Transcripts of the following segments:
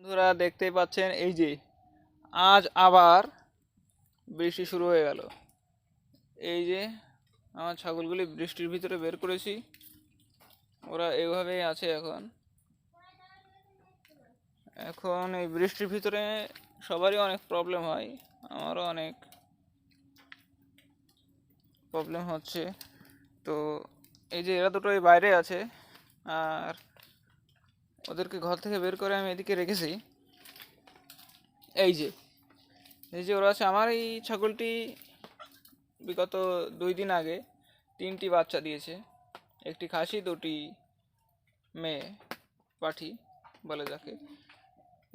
বন্ধুরা দেখতেই পাচ্ছেন, এই যে আজ আবার বৃষ্টি শুরু হয়ে গেল। এই যে আমার ছাগলগুলি বৃষ্টির ভিতরে বের করেছি, ওরা এইভাবেই আছে এখন। এখন এই বৃষ্টির ভিতরে সবারই অনেক প্রবলেম হয়, আমারও অনেক প্রবলেম হচ্ছে। তো এই যে এরা দুটো এই বাইরে আছে, আর ওদেরকে ঘর থেকে বের করে আমি এদিকে রেখেছি। এই যে এই যে ওরা আছে, আমার এই ছাগলটি বিগত দুই দিন আগে তিনটি বাচ্চা দিয়েছে। একটি খাসি, দুটি মেয়ে, পাঠি বলে যাকে।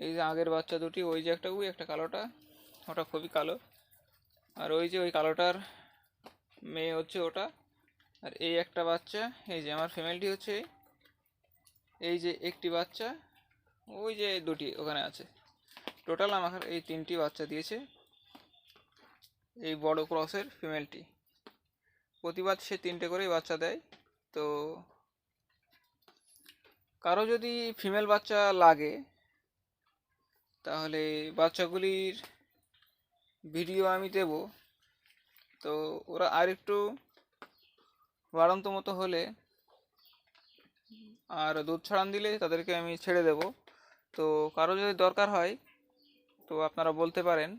এই যে আগের বাচ্চা দুটি, ওই যে একটা উই, একটা কালোটা, ওটা খুবই কালো। আর ওই যে ওই কালোটার মেয়ে হচ্ছে ওটা। আর এই একটা বাচ্চা, এই যে আমার ফ্যামিলিটি হচ্ছে। এই যে একটি বাচ্চা, ওই যে দুটি ওখানে আছে। টোটাল আমাকে এই তিনটি বাচ্চা দিয়েছে, এই বড় ক্রসের ফিমেলটি প্রতিবার সে তিনটে করেই বাচ্চা দেয়, তো কারও যদি ফিমেল বাচ্চা লাগে, তাহলে বাচ্চাগুলির ভিডিও আমি দেব। তো ওরা আর একটু বাড়ন্ত মতো হলে আর দুধ ছাড়ান দিলে তাদেরকে আমি ছেড়ে দেব। তো কারও যদি দরকার হয়, তো আপনারা বলতে পারেন।